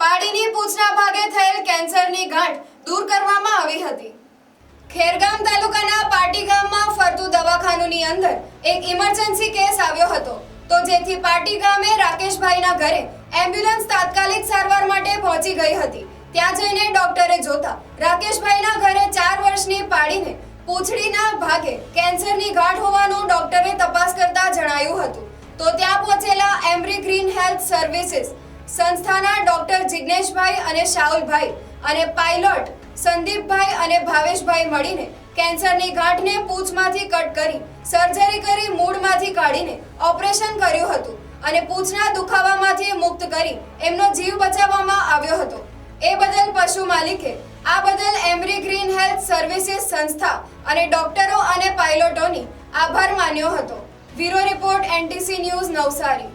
પાડીની પૂંછના ભાગે થયેલ કેન્સરની ગાંઠ દૂર કરવામાં આવી હતી. ખેરગામ તાલુકાના પાટી ગામમાં ફરતું દવાખાનુંની અંદર એક ઇમરજન્સી કેસ આવ્યો હતો. તો જેથી પાટી ગામે રાકેશભાઈના ઘરે એમ્બ્યુલન્સ તાત્કાલિક સારવાર માટે પહોંચી ગઈ હતી. ત્યાં જઈને ડોક્ટરે જોતા રાકેશભાઈના ઘરે ચાર વર્ષની પાડીને પૂંછડીના ભાગે કેન્સરની ગાંઠ હોવાનું ડોક્ટરે તપાસ કરતા જણાયું હતું. તો ત્યાં પહોંચેલા એમ્બ્રી ગ્રીન હેલ્થ સર્વિસીસ સંસ્થાના ડોક્ટર જિગ્નેશભાઈ અને શાહુલભાઈ અને પાયલોટ સંદીપભાઈ અને ભાવેશભાઈ મળીને કેન્સરની ગાંઠને પૂંછમાંથી કટ કરી સર્જરી કરી મૂળમાંથી કાઢીને ઓપરેશન કર્યું હતું અને પૂંછના દુખાવામાંથી મુક્ત કરી એમનો જીવ બચાવવામાં આવ્યો હતો. એ બદલ પશુ માલિકે આ બદલ એમરી ગ્રીન હેલ્થ સર્વિસીસ સંસ્થા અને ડોક્ટરો અને પાયલોટોની આભાર માન્યો હતો. Bureau report NTC news Navsari.